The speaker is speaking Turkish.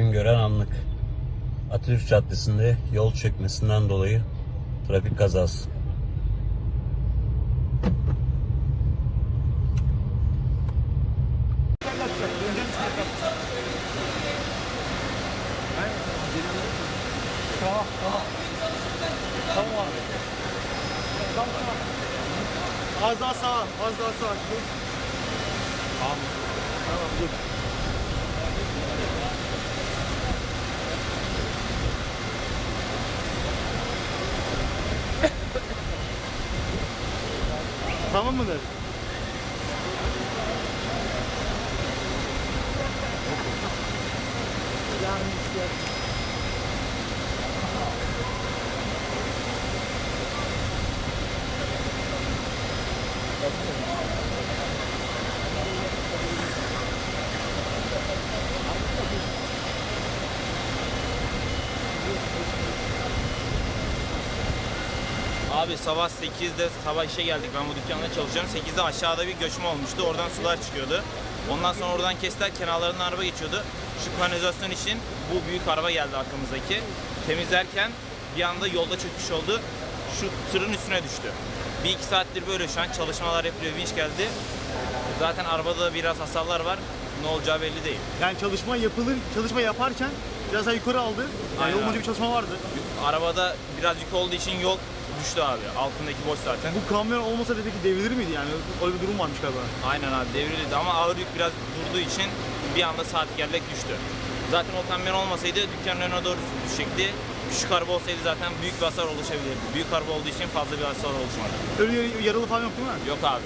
Güngören anlık. Atatürk Caddesi'nde yol çökmesinden dolayı trafik kazası. Tamam, tamam. Tamam. Tamam. Az daha sağa, az daha sağa. Tamam. Tamam, dur. Tamam mıdır? Abi sabah 8'de sabah işe geldik. Ben bu dükkanda çalışıyorum. 8'de aşağıda bir göçme olmuştu. Oradan sular çıkıyordu. Ondan sonra oradan kestiler. Kenarlarından araba geçiyordu. Şu kanalizasyon için bu büyük araba geldi arkamızdaki. Temizlerken bir anda yolda çöküş oldu. Şu tırın üstüne düştü. Bir iki saattir böyle şu an çalışmalar yapılıyor. Vinç geldi. Zaten arabada da biraz hasarlar var. Ne olacağı belli değil. Yani çalışma yapılır, çalışma yaparken biraz daha yukarı aldı. Yani Aynen abi. bir çalışma vardı. Arabada biraz yük olduğu için yol düştü abi. Altındaki boş zaten. Bu kamyon olmasa da peki devrilir miydi yani? Öyle bir durum varmış galiba. Aynen abi devrildi ama ağır yük biraz durduğu için bir anda saat gerlek düştü. Zaten o kamyon olmasaydı dükkanın önüne doğru düşecekti. Küçük araba olsaydı zaten büyük bir hasar oluşabilirdi. Büyük araba olduğu için fazla bir hasar oluşmadı. Ölü yaralı falan yok değil mi? Yok abi.